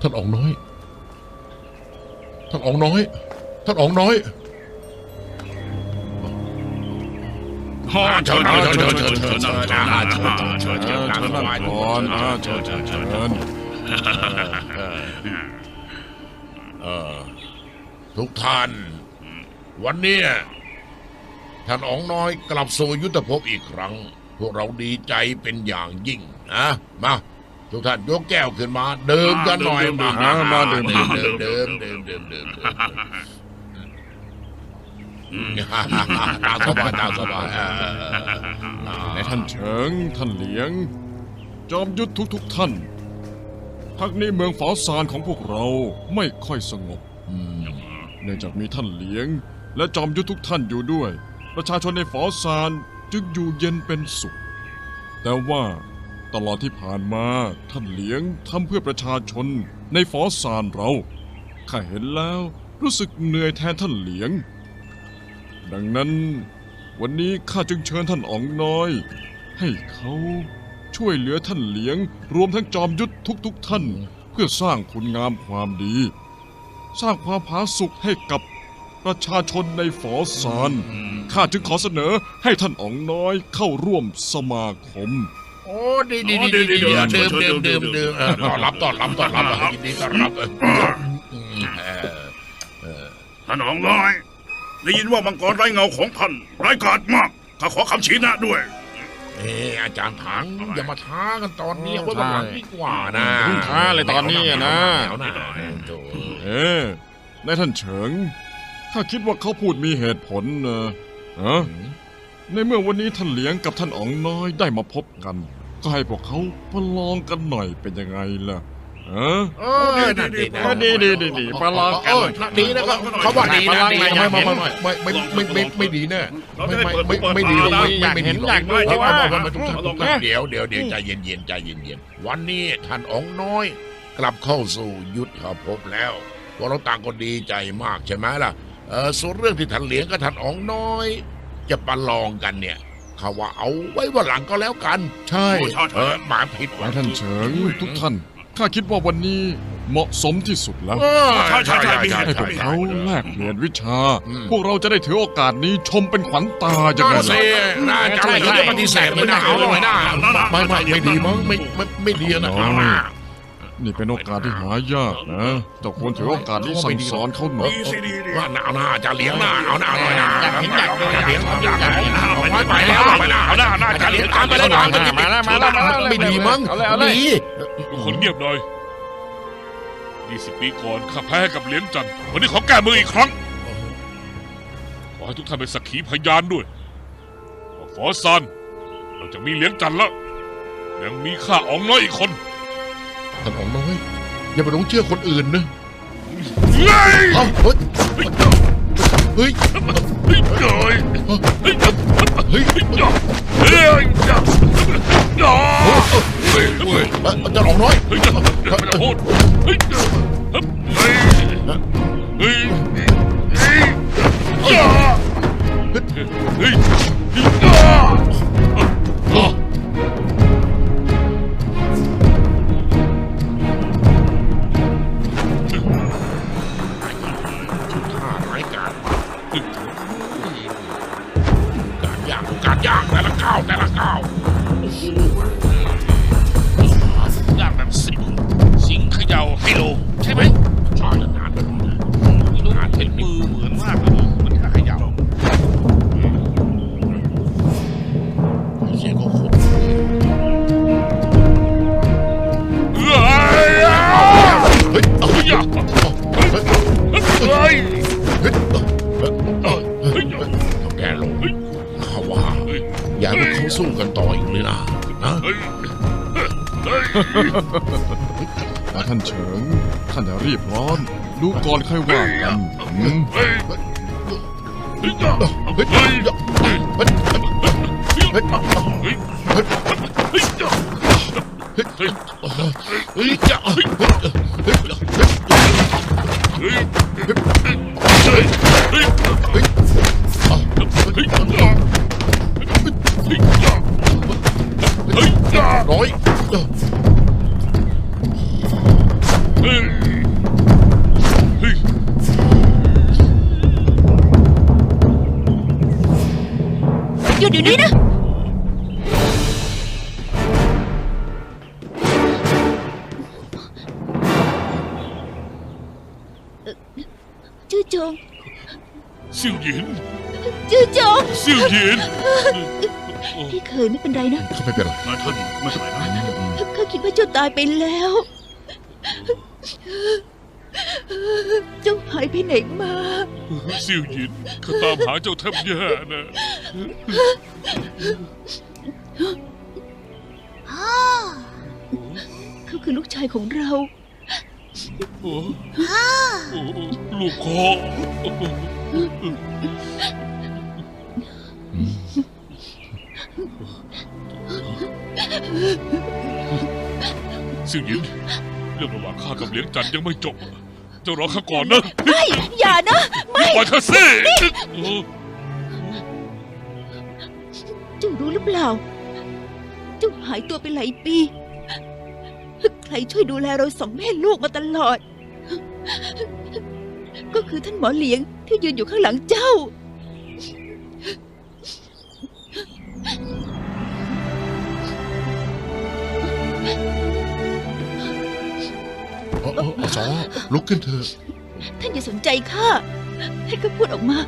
ท่านอองน้อย ท่านอองน้อย ท่านอองน้อยฮ่าเชิญเชิญเชิญเชิญเชิญเชิญนะเชิญเชิญเชิญตามสบายก่อนอ่าเชิญเชิญเชิญทุกท่านวันเนี้ท่านอองน้อยกลับสู่ยุทธภพอีกครั้งพวกเราดีใจเป็นอย่างยิ่งนะมา ทุกท่านยกแก้วขึ้นมาดื่มกันหน่อยมาอ่ามาดื่มดื่ดื่มมดื่มดื่มดื่มดื่มดื่มตามสบายตามสบายเออในท่านเฉิงท่านเหลียง จอมยุทธทุกๆท่านพักนี้เมืองฝอซานของพวกเราไม่ค่อยสงบอืมเนื่องจากมีท่านเหลียง และจอมยุทธทุกท่านอยู่ด้วย ประชาชนในฝอซานจึงอยู่เย็นเป็นสุข แต่ว่า ตลอดที่ผ่านมาท่านเหลียงทำเพื่อประชาชนในฝอซานเราข้าเห็นแล้วรู้สึกเหนื่อยแทนท่านเหลียง ดังนั้น วันนี้ข้าจึงเชิญท่านอ๋องน้อย ให้เขาช่วยเหลือท่านเหลียง รวมทั้งจอมยุทธทุกๆ ท่าน เพื่อสร้างคุณงามความดี สร้างความผาสุกให้กับประชาชนในฝอสารข้าจึงขอเสนอให้ท่านอ๋องน้อยเข้าร่วมสมาคม โอ้ดีดีดีดีดีดื่มดื่มดื่มดื่มดื่มต้อนรับต้อนรับต้อนรับยินดีต้อนรับท่านองน้อย ได้ยินว่ามังกรไร้เงาของท่านร้ายกาจมากข้าขอคำชี้แนะด้วยเอ้อาจารย์ถังอย่ามาท้ากันตอนนี้เอาไว้วันหลังดีกว่านะท้าเลยตอนนี้อะนะเอาหน่าโถ่เอ๊ะนายท่านเฉิงข้าคิดว่าเขาพูดมีเหตุผลนะฮะในเมื่อวันนี้ท่านเหลียงกับท่านอ๋องน้อยได้มาพบกัน ก็ให้พวกเขาประลองกันหน่อยเป็นยังไงล่ะฮะเออนั่นดีนะดีดีดีดีประลองกันเออดีนะก็เขาว่าดีนะดีไม่ไม่ไม่ไม่ไม่ไม่ไม่ไม่ดีแน่ไม่ไม่ไม่ไม่ดีไม่ไม่ไม่ดีหรอกเดี๋ยวเดี๋ยวเดี๋ยวใจเย็นเย็นใจเย็นเย็นวันนี้ท่านอ๋องน้อย กลับเข้าสู่ยุทธภพแล้วพวกเราต่างก็ดีใจมากใช่ไหมล่ะเออส่วนเรื่องที่ท่านเหลียงกับท่านอ๋องน้อย จะประลองกันเนี่ยเขาว่าเอาไว้วันหลังก็แล้วกัน ใช่เออหมาผิดนายท่านเฉิงทุกท่านข้าคิดว่าวันนี้เหมาะสมที่สุดแล้วใช่ใช่ใช่ใช่ให้พวกเขาแลกเปลี่ยนวิชา พวกเราจะได้ถือโอกาสนี้ชมเป็นขวัญตาอย่างน่านั้นเสียน่าจะไม่จะปฏิเสธไม่ได้เอาหน่อยนะไม่ไม่ไม่ดีมั้งไม่ไม่ไม่ดีนะเอาห น้านี่เป็นโอกาสที่หายากนะแต่ควรถือโอกาสนี้สั่งสอนเขาหน่อยดีสิดีดีว่าหน้าเอาหน้าจะเลี้ยงหน้าเอาหน้าหน่อยนะอยากเห็นอยากอยากเลี้ยงอยากเลี้ยงไปไปแล้วไปแล้วเอาหน้าหน้าจะเลี้ยงตามไปแล้วมาแล้วมาแล้วไม่ดีมั้งดีทุกคนเงียบหน่อย20ปีก่อนข้าแพ้กับเหลียงจันทร์วันนี้ขอแก้มืออีกครั้งขอให้ทุกท่านเป็นสักขีพยานด้วยว่าฟอซันเราจะมีเหลียงจันทร์แล้วยังมีข้าอ๋องน้อยอีกคน ท่านอ๋องน้อยอย่าไปหลงเชื่อคนอื่นนะเฮ้ยเอ้าเฮ้ยเฮ้ยเฮ้ยเฮ้ยเฮ้ยเฮ้ยเฮ้ยเฮ้ยเฮ้ยจะหลงน้อยเดูก่อนค่อยว่ากันอืมเฮ้ย จื้อจงซิ่วหยินจื้อจงซิ่วหยินพี่เคยไม่เป็นไรนะเขาไม่เป็นไรนายท่านไม่เป็นไรนะข้าคิดว่าเจ้าตายไปแล้ว เจ้าหายไปไหนมาซิ่วหยินข้าตามหาเจ้าแทบแย่นะเขาคือลูกชายของเราโอ้โอ้ ลูกคอซิ่วหยินเรื่องระหว่างข้ากับเหลียงจันยังไม่จบ เจ้ารอข้าก่อนนะไม่อย่านะ ไม่ปล่อยข้าสิเจ้ารู้หรือเปล่า เจ้าหายตัวไปหลายปี ใครช่วยดูแลเราสองแม่ลูกมาตลอด ก็คือท่านหมอเหลียงที่ยืนอยู่ข้างหลังเจ้า เออเอออสอลุกขึ้นเถอะ ท่านอย่าสนใจข้าให้ข้าพูดออกมา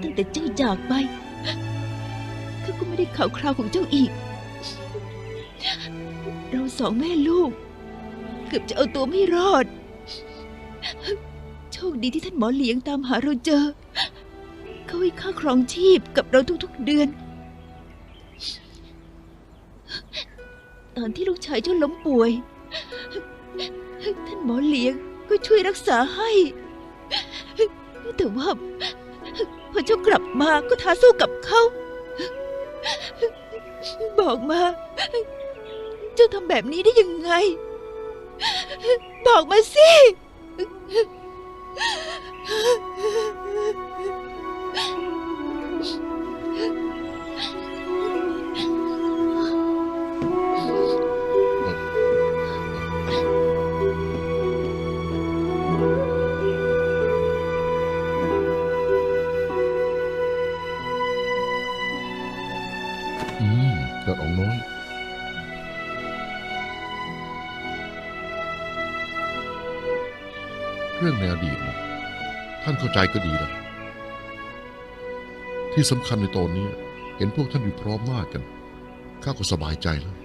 ตั้งแต่เจ้าจากไป ข้าก็ไม่ได้ข่าวคราวของเจ้าอีก เราสองแม่ลูก เกือบจะเอาตัวไม่รอด โชคดีที่ท่านหมอเหลียงตามหาเราเจอ เขาให้ค่าครองชีพกับเราทุกๆเดือน ตอนที่ลูกชายเจ้าล้มป่วย ท่านหมอเหลียงก็ช่วยรักษาให้ แต่ว่าพอเจ้ากลับมาก็ท้าสู้กับเขา บอกมา เจ้าทำแบบนี้ได้ยังไง บอกมาสิอื รื่องในอดีตนะท่านเข้าใจก็ดีแล้วที่สำคัญในตอนนี้เห็นพวกท่านอยู่พร้อมมากกัน ข้าก็สบายใจแล้ว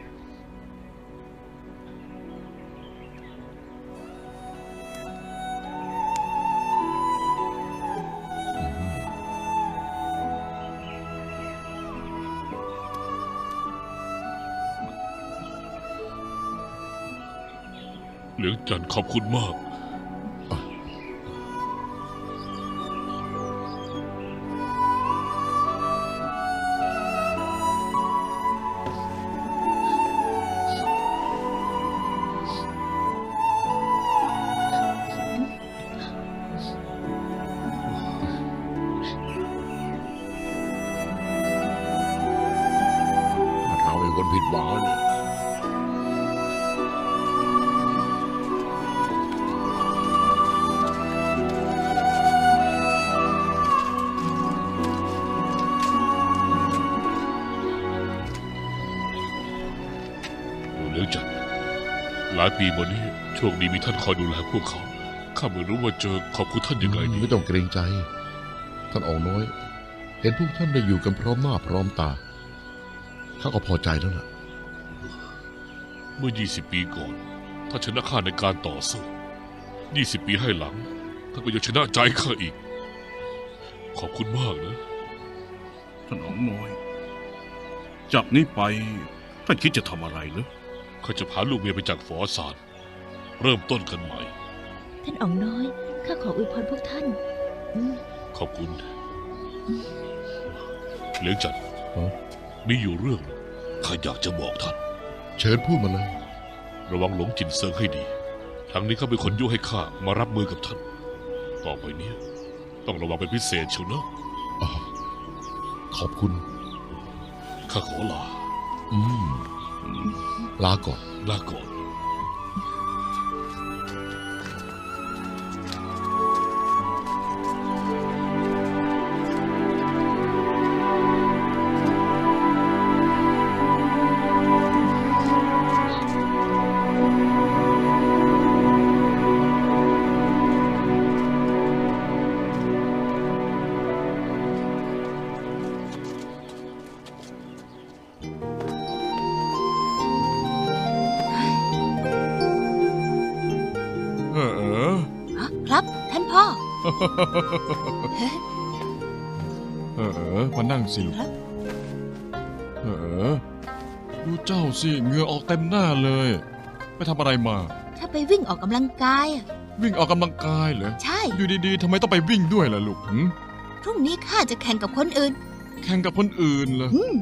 เหลียงจันทร์ขอบคุณมากายปีมานี้โชคดีมีท่านคอยดูแลพวกเขา ข้าไม่รู้ว่าจะขอบคุณท่านยังไงดีไม่ต้องเกรงใจ ท่านออกน้อย เห็นพวกท่านได้อยู่กันพร้อมหน้าพร้อมตา ข้าก็พอใจแล้วล่ะ เมื่อ 20 ปีก่อนท่านชนะข้าในการต่อสู้ 20 ปีให้หลังท่านก็ยังชนะใจข้าอีก ขอบคุณมากนะ ท่านอ๋องน้อย จากนี้ไปท่านคิดจะทำอะไรเหรอ ข้าจะพาลูกเมียไปจากฝอสารเริ่มต้นกันใหม่ ท่านอ๋องน้อย ข้าขออวยพรพวกท่าน อืมขอบคุณเหลียงจันทร์ฮะมีอยู่เรื่องหนึ่งข้าอยากจะบอกท่าน เชิญพูดมาเลย ระวังหลงจินเซิงให้ดีครั้งนี้เขาเป็นคนยุให้ข้ามารับมือกับท่าน ต่อไปเนี้ยต้องระวังเป็นพิเศษเชียวนะอ๋อขอบคุณ ข้าขอลา อืม ลาก่อ นลาก่อนท่านพ่อ เออเออมานั่งสิลูกครับเออเออดูเจ้าสิเหงื่อออกเต็มหน้าเลย ไปทำอะไรมา ถ้าไปวิ่งออกกำลังกายอะวิ่งออกกำลังกายเหรอ ใช่ อยู่ดีๆทำไมต้องไปวิ่งด้วยล่ะลูกหึพรุ่งนี้ข้าจะแข่งกับคนอื่น แข่งกับคนอื่นเหรอ อืม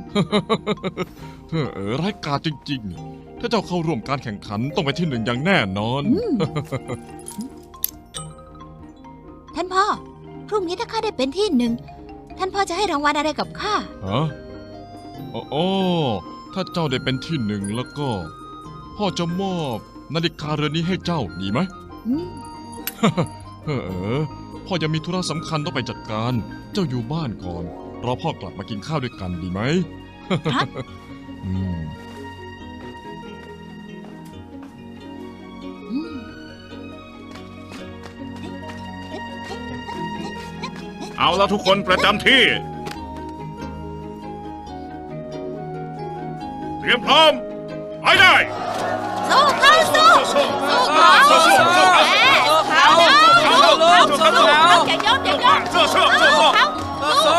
เออเออร้ายกาจจริง ๆ ถ้าเจ้าเข้าร่วมการแข่งขันต้องไปที่หนึ่งอย่างแน่นอน อืม ท่านพ่อ พรุ่งนี้ถ้าข้าได้เป็นที่หนึ่ง ท่านพ่อจะให้รางวัลอะไรกับข้า ฮะอ๋ออ๋อถ้าเจ้าได้เป็นที่หนึ่งแล้วก็ พ่อจะมอบนาฬิกาเรือนนี้ให้เจ้าดีไหม อืม เออเออพ่อยังมีธุระสำคัญต้องไปจัดการ เจ้าอยู่บ้านก่อน รอพ่อกลับมากินข้าวด้วยกันดีไหม ครับ อืม เอาละทุกคนประจำที่ เตรียมพร้อม ไปได้สู้เขาสู้สู้สู้เขาสู้สู้สู้เอ๊ะเขาสู้เขาสู้เขาอย่ายอมอย่ายอมสู้สู้สู้สู้เขาสู้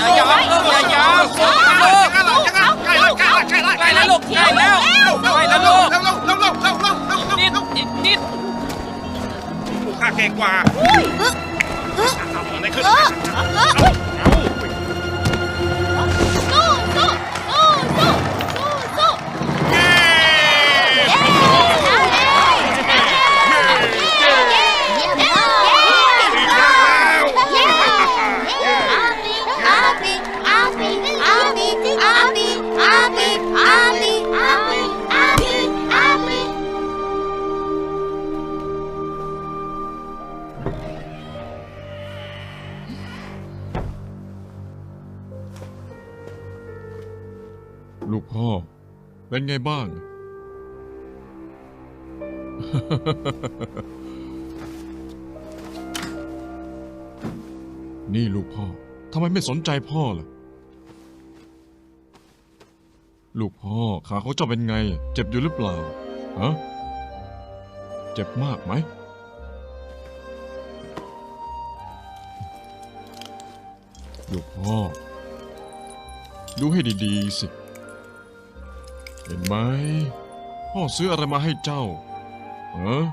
อย่ายอมลูกอย่ายอมสู้ลูกใกล้แล้วใกล้แล้วใกล้แล้วใกล้แล้วลูกใกล้แล้วใกล้แล้วลูกเร็วเร็วเร็วเร็วเร็วเร็วเร็วนิดอีกนิดข้าเก่งกว่า 鹅，鹅。 กพ่อ เป็นไงบ้าง นี่ลูกพ่อ ทำไมไม่สนใจพ่อล่ะ ลูกพ่อขาเขาเจ้าเป็นไง เจ็บอยู่หรือเปล่า ฮะ เจ็บมากไหม ลูกพ่อ ดูให้ดี ๆ สิ ห็นไหมพ่อซื้ออะไรมาให้เจ้าเออ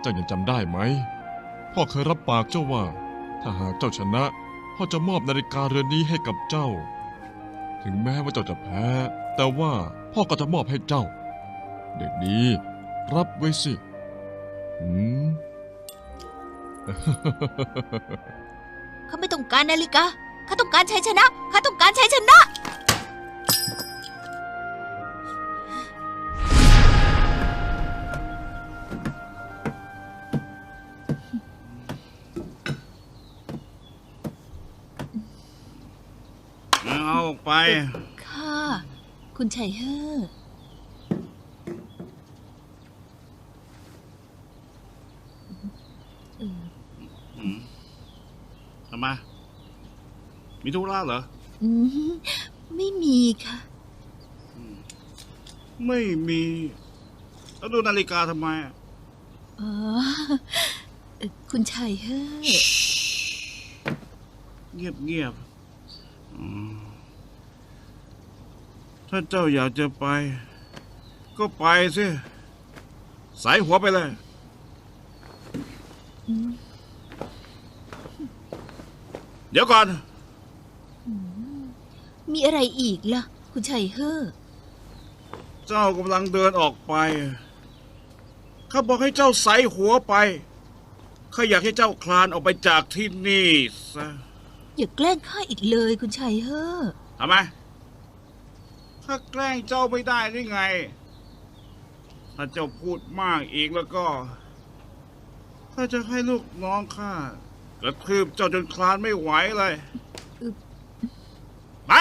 เจ้ายังจำได้ไหม พ่อเคยรับปากเจ้าว่า ถ้าหากเจ้าชนะ พ่อจะมอบนาฬิกาเรือนนี้ให้กับเจ้า ถึงแม้ว่าเจ้าจะแพ้ แต่ว่าพ่อก็จะมอบให้เจ้า เด็กดี รับไว้สิอืมเขาไม่ต้องการนาฬิกาเขาต้องการชัยชนะเขาต้องการชัยชนะ เอาออกไป ค่ะ คุณชัยเฮอทำไมมีธุระเหรอ อืมไม่มีค่ะ ไม่มี แล้วดูนาฬิกาทำไมอะอ๋อเอ่อคุณชัยเฮอเงียบเงียบๆอืม ถ้าเจ้าอยากจะไป ก็ไปสิสายหัวไปเลยอืมเดี๋ยวก่อน มีอะไรอีกล่ะ คุณชัยเฮอเจ้ากำลังเดินออกไปข้าบอกให้เจ้าใส่หัวไปข้าอยากให้เจ้าคลานออกไปจากที่นี่ซะอย่าแกล้งข้าอีกเลยคุณชัยเฮอทำไม ข้าแกล้งเจ้าไม่ได้ได้ไง ถ้าเจ้าพูดมากอีกแล้วก็ ข้าจะให้ลูกน้องข้ากระทืบเจ้าจนคลานไม่ไหวเลย ไป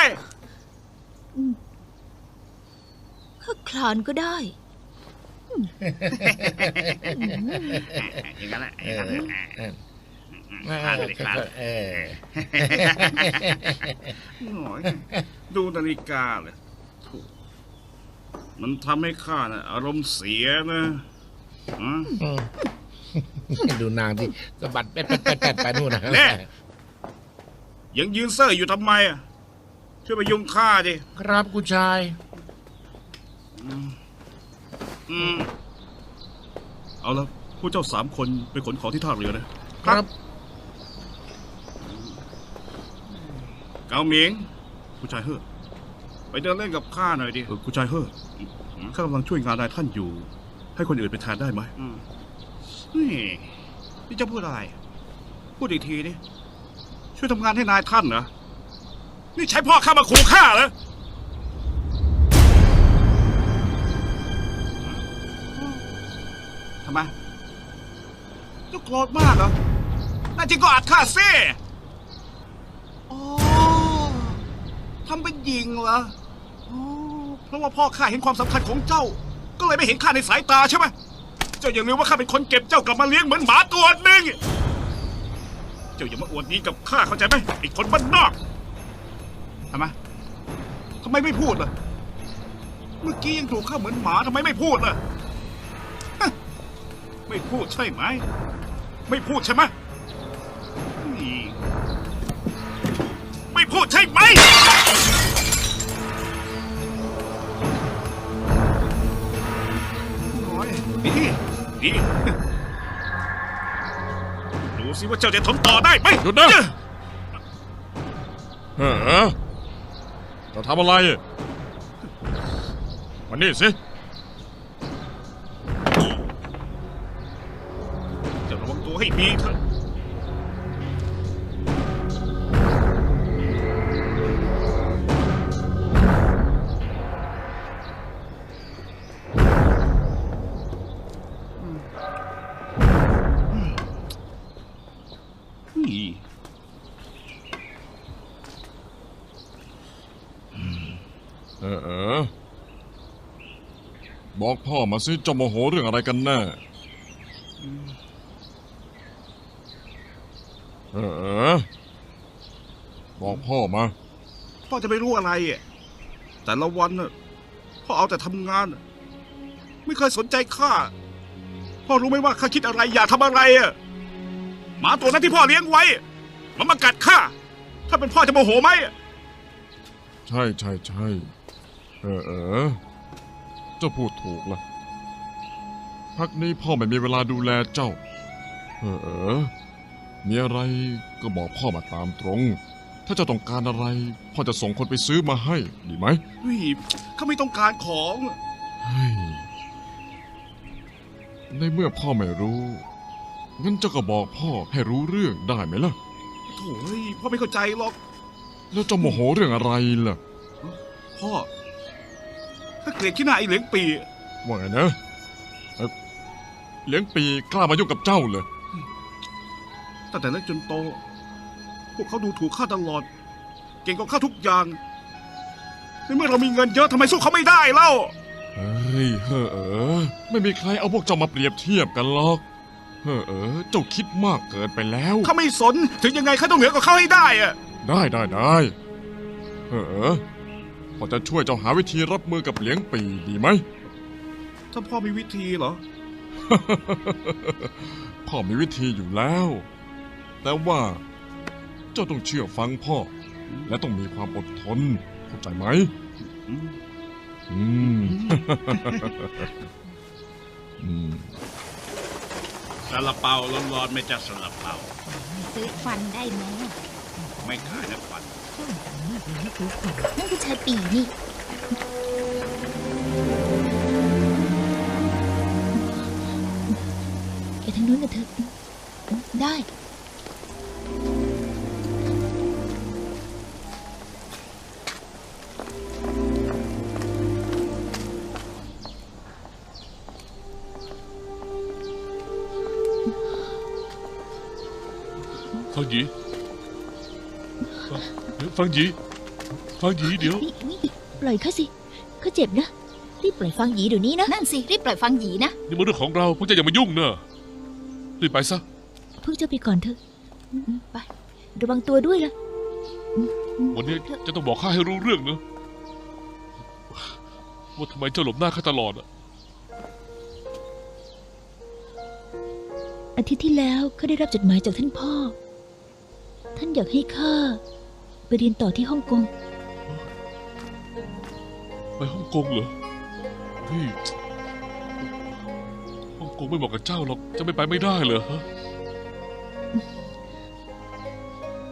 ข้าคลานก็ได้อย่างนั้นแหละเออเออคลานเลยคลานเออหน่อยดูนาฬิกาเลยโถ่ มันทำให้ข้านะอารมณ์เสียนะฮะอืมดูนางที่สะบัดแป๊ดแป๊ดแป๊ดแป๊ดไปนู่นนะแน่ยังยืนเซ่ออยู่ทำไมอะช่วยไปยุงข้าดิครับคุณชาย อืมเอาละพวกเจ้าสามคนไปขนของที่ท่าเรือนะ ครับ เกาเหมิงผู้ชายเฮ่อ ไปเดินเล่นกับข้าหน่อยดิเออคุณชายเฮ้อข้ากำลังช่วยงานนายท่านอยู่ ให้คนอื่นไปแทนได้ไหมอืมนี่นี่จะพูดอะไร พูดอีกทีนี่ช่วยทำงานให้นายท่านเหรอ นี่ใช้พ่อข้ามาขู่ข้าเหรอทำไมเจ้าโกรธมากเหรอน่าจริงก็อัดข้าซิอ๋อทำเป็นยิงเหรออ๋อ เพราะว่าพ่อข้าเห็นความสำคัญของเจ้า ก็เลยไม่เห็นข้าในสายตาใช่ไหมเจ้าอย่าลืมว่าข้าเป็นคนเก็บเจ้ากลับมาเลี้ยงเหมือนหมาตัวหนึ่งเจ้าอย่ามาอวดดีกับข้าเข้าใจไหมไอ้คนบ้านนอกทำไมทำไมไม่พูดล่ะ เมื่อกี้ยังถูกข้าเหมือนหมาทำไมไม่พูดล่ะฮะไม่พูดใช่ไหม ไม่พูดใช่ไหมนี่ไม่พูดใช่ไหม น้อยดีดีดูสิว่าเจ้าจะทนต่อได้ไหมหยุดนะเฮ้อจะทำอะไรมานี่สิ มาสิเจ้าโมโหเรื่องอะไรกันแน่เออเออบอกพ่อมาพ่อจะไม่รู้อะไรอะแต่ละวันน่ะพ่อเอาแต่ทำงานน่ะไม่เคยสนใจข้าพ่อรู้ไหมว่าข้าคิดอะไรอยากทำอะไรอะหมาตัวนั้นที่พ่อเลี้ยงไว้ มันมากัดข้าถ้าเป็นพ่อจะโมโหไหมอะใช่ใช่ใช่เออเออเจ้าพูดถูกละ พักนี้พ่อไม่มีเวลาดูแลเจ้า เออเออมีอะไรก็บอกพ่อมาตามตรง ถ้าเจ้าต้องการอะไร พ่อจะส่งคนไปซื้อมาให้ ดีไหมเฮ้ยข้าไม่ต้องการของเฮ้ยในเมื่อพ่อไม่รู้ งั้นเจ้าก็บอกพ่อให้รู้เรื่องได้ไหมล่ะ โถ่เฮ้ยพ่อไม่เข้าใจหรอก แล้วเจ้าโมโหเรื่องอะไรล่ะ พ่อ ถ้าเกลียดขี้หน้าไอ้เหลืองปีว่าไงนะเอ่อ เลี้ยงปีกล้ามายุ่งกับเจ้าเลย ตั้งแต่เล็กจนโต พวกเขาดูถูกข้าตลอด เก่งกว่าข้าทุกอย่างในเมื่อเรามีเงินเยอะทำไมสู้เขาไม่ได้เล่า เฮ้ยเฮ้อเออ ไม่มีใครเอาพวกเจ้ามาเปรียบเทียบกันหรอก เฮ้อเออ เจ้าคิดมากเกินไปแล้ว ข้าไม่สน ถึงยังไงข้าต้องเหนือกว่าเขาให้ได้อะได้ได้ได้เฮ้อเออพอจะช่วยเจ้าหาวิธีรับมือกับเลี้ยงปีดีไหมถ้าพ่อมีวิธีเหรอ พ่อมีวิธีอยู่แล้ว แต่ว่าเจ้าต้องเชื่อฟังพ่อ และต้องมีความอดทน เข้าใจไหม อืมอืมอืมซาลาเปาร้อนๆไม่จัดซาลาเปาซื้อฟันได้ไหมไม่ขายนะควันนั่นคือชายปีนี่ ไปทางนู้นกันเถอะได้ฟังหยีฟังหยีฟังหยีเดี๋ยวนี่นี่ปล่อยเขาสิเขาเจ็บนะรีบปล่อยฟังหยีเดี๋ยวนี้นะ นั่นสิ รีบปล่อยฟังหยีนะ นี่มันเรื่องของเราพวกเจ้าอย่ามายุ่งเนอะ รีบไปซะ พวกเจ้าไปก่อนเถอะอืมไป ระวังตัวด้วยล่ะวันนี้จะต้องบอกข้าให้รู้เรื่องเนอะว่าทำไมเจ้าหลบหน้าข้าตลอดอะอาทิตย์ที่แล้วข้าได้รับจดหมายจากท่านพ่อ ท่านอยากให้ข้าไปเรียนต่อที่ฮ่องกง ไปฮ่องกงเหรอพี่ฮ่อ งกงไม่เหมาะกับเจ้าหรอกจะไม่ไปไม่ได้เหรอฮะ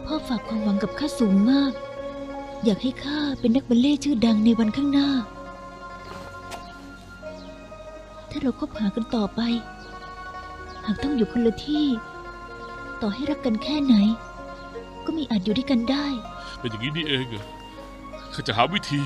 พ่อฝากความหวังกับข้าสูงมาก อยากให้ข้าเป็นนักบัลเล่ต์ชื่อดังในวันข้างหน้า ถ้าเราคบหากันต่อไป หากต้องอยู่คนละที่ ต่อให้รักกันแค่ไหน ก็ไม่อาจอยู่ด้วยกันได้ เป็นอย่างนี้นี่เองเหรอข้าจะหาวิธี